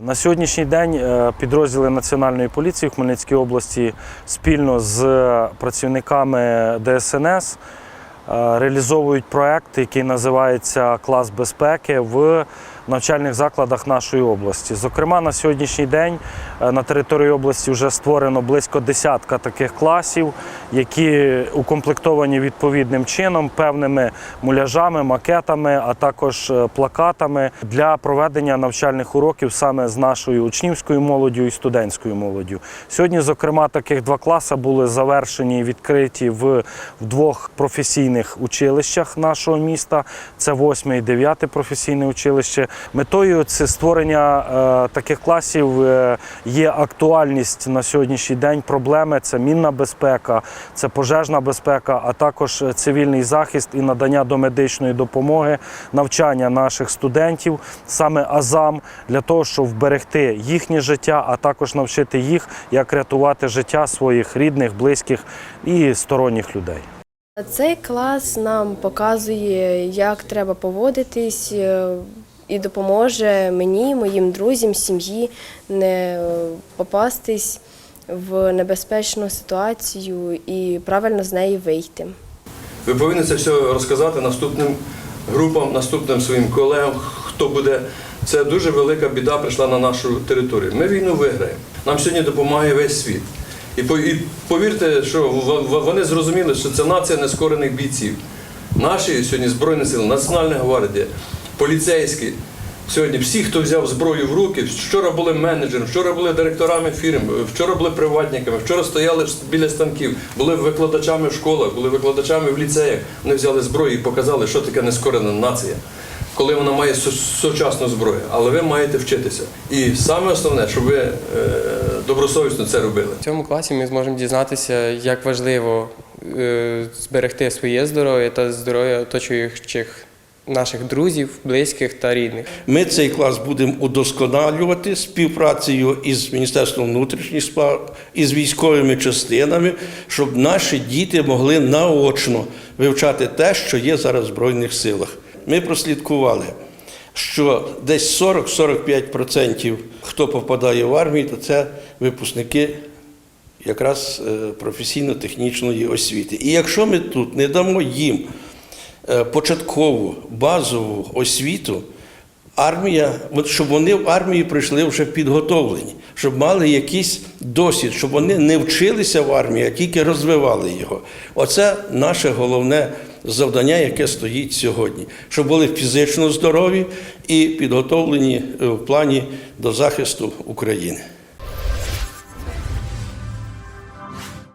На сьогоднішній день е, підрозділи Національної поліції в Хмельницькій області спільно з працівниками ДСНС реалізовують проект, який називається Клас безпеки в навчальних закладах нашої області. Зокрема, на сьогоднішній день е, на території області вже створено близько десятка таких класів, які укомплектовані відповідним чином, певними муляжами, макетами, а також е, плакатами для проведення навчальних уроків саме з нашою учнівською молоддю і студентською молоддю. Сьогодні, зокрема, таких два класи були завершені і відкриті в двох професійних училищах нашого міста. Це 8 і 9 професійне училище. Метою це створення е, таких класів е, є актуальність на сьогоднішній день. Проблеми це мінна безпека, це пожежна безпека, а також цивільний захист і надання домедичної допомоги, навчання наших студентів, саме азам, для того, щоб вберегти їхнє життя, а також навчити їх, як рятувати життя своїх рідних, близьких і сторонніх людей. Цей клас нам показує, як треба поводитись е, і допоможе мені, моїм друзям, сім'ї не е, попастись в небезпечну ситуацію і правильно з неї вийти. Ви повинні це все розказати наступним групам, наступним своїм колегам, хто буде. Це дуже велика біда прийшла на нашу територію. Ми війну виграємо. Нам сьогодні допомагає весь світ. І повірте, що вони зрозуміли, що це нація нескорених бійців. Наші сьогодні Збройні сили, Національна гвардія, поліцейські. Сьогодні всі, хто взяв зброю в руки, вчора були менеджерами, вчора були директорами фірм, вчора були приватниками, вчора стояли біля станків, були викладачами в школах, були викладачами в ліцеях. Вони взяли зброю і показали, що таке нескорена нація, коли вона має сучасну зброю. Але ви маєте вчитися. І саме основне, щоб ви е, добросовісно це робили. В цьому класі ми зможемо дізнатися, як важливо е, зберегти своє здоров'я та здоров'я оточуючих наших друзів, близьких та рідних. Ми цей клас будемо удосконалювати співпрацею із Міністерством внутрішніх справ, із військовими частинами, щоб наші діти могли наочно вивчати те, що є зараз в Збройних силах. Ми прослідкували, що десь 40-45% хто попадає в армію, то це випускники якраз е, професійно-технічної освіти. І якщо ми тут не дамо їм початкову базову освіту, армія, от щоб вони в армії прийшли вже підготовлені, щоб мали якийсь досвід, щоб вони не вчилися в армії, а тільки розвивали його. Оце наше головне завдання, яке стоїть сьогодні, щоб були фізично здорові і підготовлені е, в плані до захисту України.